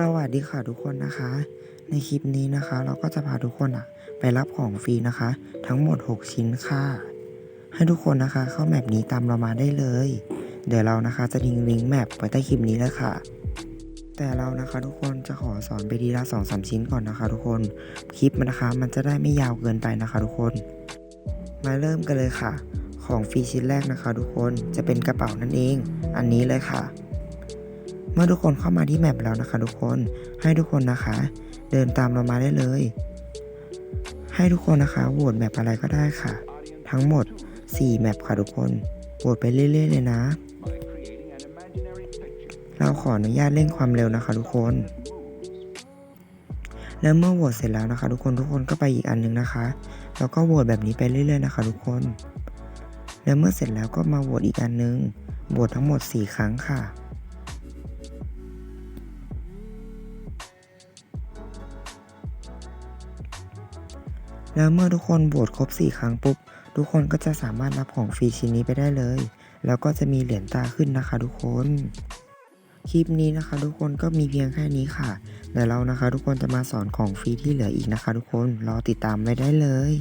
สวัสดีค่ะทุกคนนะคะ ในคลิปนี้นะคะ เราก็จะพาทุกคนอะไปรับของฟรีนะคะ ทั้งหมด 6 ชิ้นค่ะ ให้ทุกคนนะคะ เข้าแมปนี้ตามเรามาได้เลย เดี๋ยวเรานะคะจะทิ้งลิงก์แมปไว้ใต้คลิปนี้เลยค่ะ แต่เรานะคะทุกคนจะขอสอนไปทีละสองสามชิ้นก่อนนะคะ ทุกคนคลิปมันนะคะ มันจะได้ไม่ยาวเกินไปนะคะ ทุกคน มาเริ่มกันเลยค่ะ ของฟรีชิ้นแรกนะคะ ทุกคนจะเป็นกระเป๋านั่นเอง อันนี้เลยค่ะ เมื่อทุกคนเข้ามาที่แมปแล้วนะคะ ทุกคนให้ทุกคนนะคะ เดินตามเรามาได้เลย ให้ทุกคนนะคะโหวตแมปอะไรก็ได้ค่ะ ทั้งหมด 4 แมปค่ะทุกคนโหวตไปเรื่อยๆเลยนะ เราขออนุญาตเร่งความเร็วนะคะ ทุกคน แล้วเมื่อโหวตเสร็จแล้วนะคะ ทุกคนทุกคนก็ไปอีกอันหนึงนะคะแล้วก็โหวตแบบนี้ไปเรื่อยๆนะคะ ทุกคน แล้วเมื่อเสร็จแล้วก็มาโหวตอีกอันหนึงโหวตทั้งหมด 4 ครั้งค่ะ แล้วเมื่อทุกคนโหวตครบ 4 ครั้งปุ๊บ ทุกคนก็จะสามารถรับของฟรีชิ้นนี้ไปได้เลย แล้วก็จะมีเหรียญตาขึ้นนะคะทุกคน คลิปนี้นะคะ ทุกคนก็มีเพียงแค่นี้ค่ะเดี๋ยวเรานะคะ ทุกคนจะมาสอนของฟรีที่เหลืออีกนะคะ ทุกคนรอติดตามไว้ได้เลย